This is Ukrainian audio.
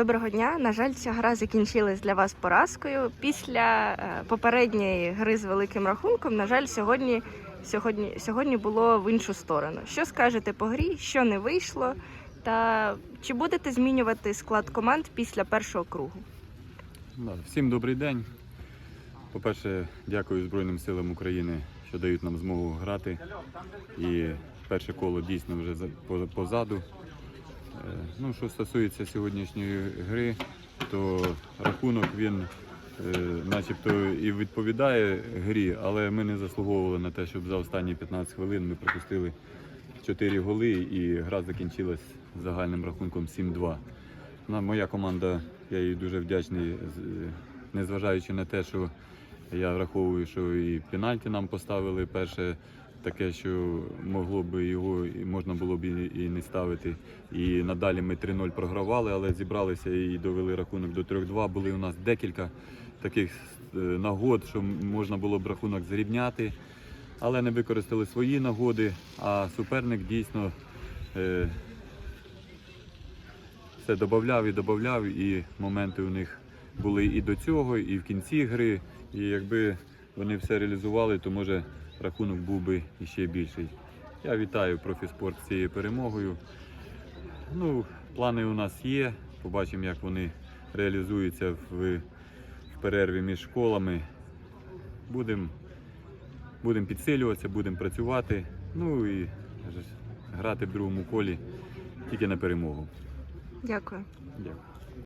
Доброго дня. На жаль, ця гра закінчилась для вас поразкою. Після е, попередньої гри з великим рахунком, на жаль, сьогодні, сьогодні, сьогодні було в іншу сторону. Що скажете по грі, що не вийшло, та чи будете змінювати склад команд після першого кругу? Всім добрий день. По-перше, дякую Збройним силам України, що дають нам змогу грати. І перше коло дійсно вже за- по- позаду. Е, Ну, що стосується сьогоднішньої гри, то рахунок він е, начебто і відповідає грі, але ми не заслуговували на те, щоб за останні 15 хвилин ми пропустили 4 голи і гра закінчилась загальним рахунком 7-2. Моя команда, я їй дуже вдячний, незважаючи на те, що я враховую, що і пенальті нам поставили перше таке, що могло би його і можна було б і не ставити. І надалі ми 3-0 програвали, але зібралися і довели рахунок до 3-2. Були у нас декілька таких е, нагод, що можна було б рахунок зрівняти, але не використали свої нагоди, а суперник дійсно. е, все додавав і додавав, і моменти у них були і до цього, і в кінці гри. І якби вони все реалізували, то може рахунок був би іще більший. Я вітаю профіспорт з цією перемогою. Ну, плани у нас є. Побачимо, як вони реалізуються в, в перерві між школами. Будемо будем підсилюватися, будемо працювати. Ну і грати в другому колі тільки на перемогу. Дякую. Дякую.